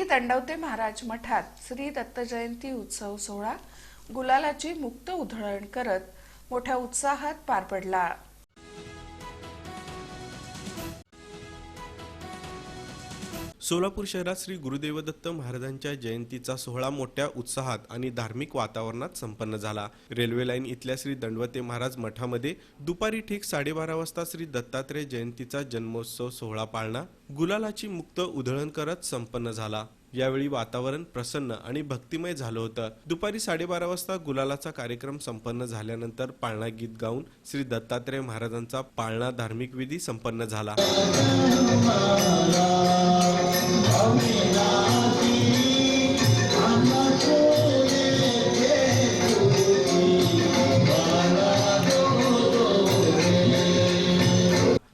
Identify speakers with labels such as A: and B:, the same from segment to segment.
A: श्री दंडवते महाराज मठात श्री दत्त जयंती उत्सव सोहळा गुलालाची मुक्त उधळण करत मोठ्या उत्साहात पार पडला.
B: सोलापूर शहरात श्री गुरुदेवदत्त महाराजांच्या जयंतीचा सोहळा मोठ्या उत्साहात आणि धार्मिक वातावरणात संपन्न झाला. रेल्वे लाईन इथल्या श्री दंडवते महाराज मठामध्ये दुपारी ठीक साडेबारा वाजता श्री दत्तात्रय जयंतीचा जन्मोत्सव सोहळा पाळणा गुलालाची मुक्त उधळण करत संपन्न झाला. यावेळी वातावरण प्रसन्न आणि भक्तिमय झालं होतं. दुपारी साडेबारा वाजता गुलालाचा कार्यक्रम संपन्न झाल्यानंतर पाळणा गीत गाऊन श्री दत्तात्रय महाराजांचा पाळणा धार्मिक विधी संपन्न झाला.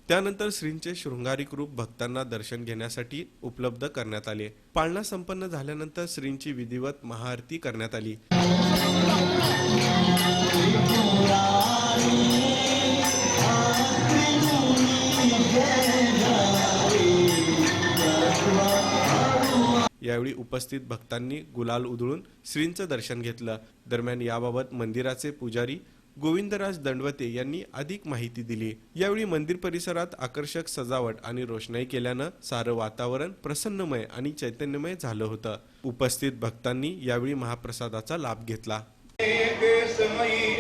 B: त्यानंतर श्रींचे शृंगारिक रूप भक्तांना दर्शन घेण्यासाठी उपलब्ध करण्यात आले. पाळणा संपन्न झाल्यानंतर श्रींची विधिवत महाआरती करण्यात आली. यावेळी उपस्थित भक्तांनी गुलाल उधळून श्रींचं दर्शन घेतलं. दरम्यान याबाबत मंदिराचे पुजारी गोविंदराज दंडवते यांनी अधिक माहिती दिली. यावेळी मंदिर परिसरात आकर्षक सजावट आणि रोषणाई केल्यानं सारं वातावरण प्रसन्नमय आणि चैतन्यमय झालं होतं. उपस्थित भक्तांनी यावेळी महाप्रसादाचा लाभ घेतला.
C: समयी